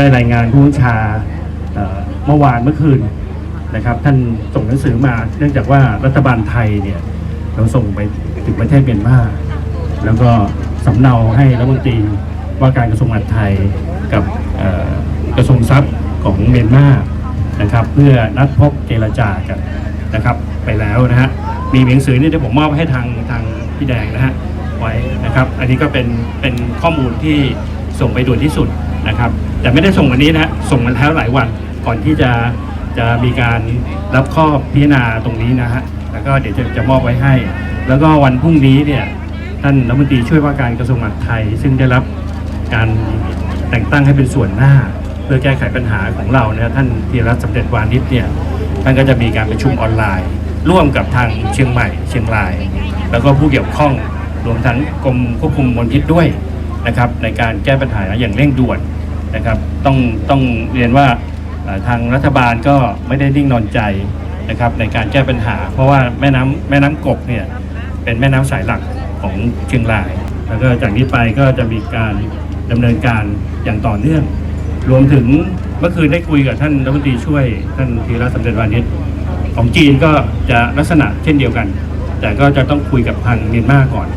ได้รายงานผู้บัญชาเอ่อเมื่อวานเมื่อคืนนะครับ ท่านส่งหนังสือมาเนื่องจากว่ารัฐบาลไทยเนี่ยเราส่งไปถึงประเทศเมียนมาแล้วก็สำเนาให้รัฐมนตรีว่าการกระทรวงมหาดไทยกับกระทรวงทรัพย์ของเมียนมานะครับ เพื่อนัดพบเจรจากันนะครับ ไปแล้วนะฮะมีหนังสือเนี่ยเดี๋ยวผมมอบให้ทางทางพี่แดงนะฮะไว้นะครับ อันนี้ก็เป็นเป็นข้อมูลที่ ส่งไปด่วนที่สุดนะครับ แต่ไม่ได้ส่งวันนี้นะฮะส่งมาแล้วหลายวันก่อนที่จะจะมีการรับข้อพิจารณาตรงนี้นะฮะแล้วก็เดี๋ยวจะจะมอบไว้ให้ แล้วก็วันพรุ่งนี้เนี่ยท่านรัฐมนตรีช่วยว่าการกระทรวงมหาดไทย ซึ่งได้รับการแต่งตั้งให้เป็นส่วนหน้า เพื่อแก้ไขปัญหาของเราเนี่ยท่านธีรรัตน์สำเร็จวานิชเนี่ยท่านก็จะมีการประชุมออนไลน์ ร่วมกับทางเชียงใหม่ เชียงราย แล้วก็ผู้เกี่ยวข้องรวมทั้งกรมควบคุมมลพิษด้วย นะครับในการแก้ปัญหาอย่างเร่งด่วนนะครับ ต้องต้องเรียนว่าทางรัฐบาลก็ไม่ได้นิ่งนอนใจนะครับในการแก้ปัญหา เพราะว่าแม่น้ำแม่น้ำกบเนี่ยเป็นแม่น้ำสายหลักของเชียงราย แล้วก็จากนี้ไปก็จะมีการดำเนินการอย่างต่อเนื่อง รวมถึงเมื่อคืนได้คุยกับท่านรัฐมนตรีช่วยท่านธีระสำเร็จวานิชของจีนก็จะลักษณะเช่นเดียวกัน แต่ก็จะต้องคุยกับทางเมียนมาก่อน